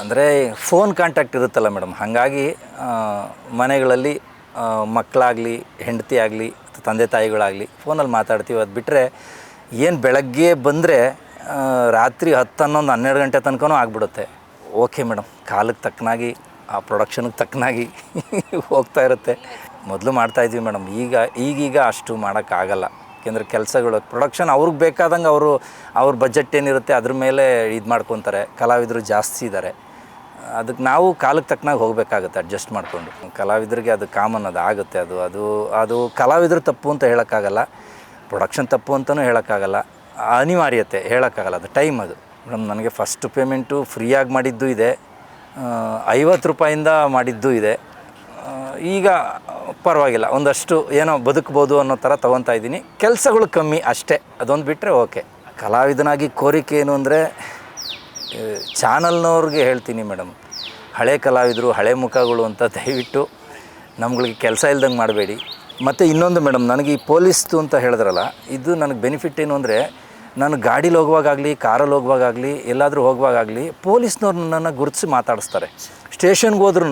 ಅಂದರೆ phone contact ಇರುತ್ತಲ್ಲ madam ಹಾಗಾಗಿ ಮನೆಗಳಲ್ಲಿ ಮಕ್ಕಳಾಗಲಿ, ಹೆಂಡತಿ ಆಗಲಿ ತಂದೆ ತಾಯಿಗಳಾಗಲಿ ಫೋನಲ್ಲಿ ಮಾತಾಡ್ತೀವಿ. ಅದು ಬಿಟ್ಟರೆ ಏನು ಬೆಳಗ್ಗೆ ಬಂದರೆ ರಾತ್ರಿ ಹತ್ತು ಹನ್ನೊಂದು, ಹನ್ನೆರಡು ಗಂಟೆ ತನಕನೂ ಆಗಿಬಿಡುತ್ತೆ. ಓಕೆ ಮೇಡಮ್ ಕಾಲಕ್ಕೆ ತಕ್ಕನಾಗಿ, ಆ ಪ್ರೊಡಕ್ಷನ್ಗೆ ತಕ್ಕನಾಗಿ ಹೋಗ್ತಾ ಇರುತ್ತೆ. ಮೊದಲು ಮಾಡ್ತಾಯಿದ್ವಿ ಮೇಡಮ್ ಈಗ, ಈಗೀಗ ಅಷ್ಟು ಮಾಡೋಕ್ಕಾಗಲ್ಲ ಯಾಕೆಂದರೆ ಕೆಲಸಗಳು ಪ್ರೊಡಕ್ಷನ್ ಅವ್ರಿಗೆ ಬೇಕಾದಂಗೆ ಅವರು, ಅವ್ರ ಬಜೆಟ್ ಏನಿರುತ್ತೆ ಅದ್ರ ಮೇಲೆ ಇದು ಮಾಡ್ಕೊತಾರೆ. ಕಲಾವಿದರು ಜಾಸ್ತಿ ಇದ್ದಾರೆ ಅದಕ್ಕೆ ನಾವು ಕಾಲಕ್ಕೆ ತಕ್ಕನಾಗಿ ಹೋಗಬೇಕಾಗುತ್ತೆ ಅಡ್ಜಸ್ಟ್ ಮಾಡಿಕೊಂಡು. ಕಲಾವಿದರಿಗೆ ಅದು ಕಾಮನ್ ಅದು ಆಗುತ್ತೆ ಅದು ಅದು ಅದು ಕಲಾವಿದರು ತಪ್ಪು ಅಂತ ಹೇಳೋಕ್ಕಾಗಲ್ಲ ಪ್ರೊಡಕ್ಷನ್ ತಪ್ಪು ಅಂತಲೂ ಹೇಳೋಕ್ಕಾಗಲ್ಲ, ಅನಿವಾರ್ಯತೆ ಹೇಳೋಕ್ಕಾಗಲ್ಲ, ಅದು ಟೈಮ್ ಅದು. ಮೇಡಮ್ ನನಗೆ ಫಸ್ಟ್ ಪೇಮೆಂಟು ಫ್ರೀಯಾಗಿ ಮಾಡಿದ್ದು ಇದೆ ಐವತ್ತು ರೂಪಾಯಿಂದ ಮಾಡಿದ್ದು ಇದೆ ಈಗ ಪರವಾಗಿಲ್ಲ, ಒಂದಷ್ಟು ಏನೋ ಬದುಕ್ಬೋದು ಅನ್ನೋ ಥರ ತೊಗೊತಾ ಇದ್ದೀನಿ. ಕೆಲಸಗಳು ಕಮ್ಮಿ ಅಷ್ಟೇ, ಅದೊಂದು ಬಿಟ್ಟರೆ ಓಕೆ. ಕಲಾವಿದನಾಗಿ ಕೋರಿಕೆ ಏನು ಅಂದರೆ ಚಾನಲ್ನವ್ರಿಗೆ ಹೇಳ್ತೀನಿ ಮೇಡಮ್. ಹಳೆ ಕಲಾವಿದರು, ಹಳೆ ಮುಖಗಳು ಅಂತ ದಯವಿಟ್ಟು ನಮ್ಗಳಿಗೆ ಕೆಲಸ ಇಲ್ದಂಗೆ ಮಾಡಬೇಡಿ. ಮತ್ತು ಇನ್ನೊಂದು ಮೇಡಮ್, ನನಗೆ ಈ ಪೊಲೀಸ್ದು ಅಂತ ಹೇಳಿದ್ರಲ್ಲ, ಇದು ನನಗೆ ಬೆನಿಫಿಟ್ ಏನು ಅಂದರೆ, ನಾನು ಗಾಡೀಲಿ ಹೋಗುವಾಗಲಿ ಕಾರಲ್ಲಿ ಹೋಗುವಾಗಲಿ ಎಲ್ಲಾದರೂ ಹೋಗುವಾಗಲಿ ಪೊಲೀಸ್ನವ್ರು ನನ್ನನ್ನು ಗುರುತಿಸಿ ಮಾತಾಡಿಸ್ತಾರೆ. ಸ್ಟೇಷನ್ಗೆ ಹೋದ್ರೂ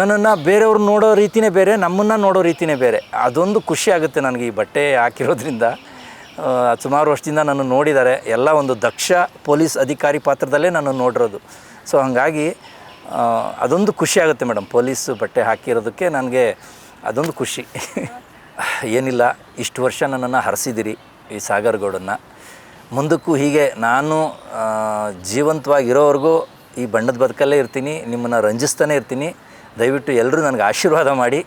ನನ್ನನ್ನು ಬೇರೆಯವ್ರು ನೋಡೋ ರೀತಿಯೇ ಬೇರೆ, ನಮ್ಮನ್ನು ನೋಡೋ ರೀತಿಯೇ ಬೇರೆ. ಅದೊಂದು ಖುಷಿ ಆಗುತ್ತೆ ನನಗೆ ಈ ಬಟ್ಟೆ ಹಾಕಿರೋದ್ರಿಂದ. ಸುಮಾರು ವರ್ಷದಿಂದ ನಾನು ನೋಡಿದ್ದಾರೆ. ಎಲ್ಲ ಒಂದು ದಕ್ಷ ಪೊಲೀಸ್ ಅಧಿಕಾರಿ ಪಾತ್ರದಲ್ಲೇ ನಾನು ನೋಡಿರೋದು. ಸೊ ಹಾಗಾಗಿ ಅದೊಂದು ಖುಷಿ ಆಗುತ್ತೆ ಮೇಡಮ್. ಪೊಲೀಸ್ ಬಟ್ಟೆ ಹಾಕಿರೋದಕ್ಕೆ ನನಗೆ ಅದೊಂದು ಖುಷಿ. ಏನಿಲ್ಲ, ಇಷ್ಟು ವರ್ಷ ನನ್ನನ್ನು ಹರಿಸಿದಿರಿ ಈ ಸಾಗರ್ ಗೌಡನ್ನ. ಮುಂದಕ್ಕೂ ಹೀಗೆ ನಾನು ಜೀವಂತವಾಗಿರೋವರೆಗೂ ಈ ಬಣ್ಣದ ಬದುಕಲ್ಲೇ ಇರ್ತೀನಿ, ನಿಮ್ಮನ್ನು ರಂಜಿಸ್ತಾನೆ ಇರ್ತೀನಿ. ದಯವಿಟ್ಟು ಎಲ್ಲರೂ ನನಗೆ ಆಶೀರ್ವಾದ ಮಾಡಿ.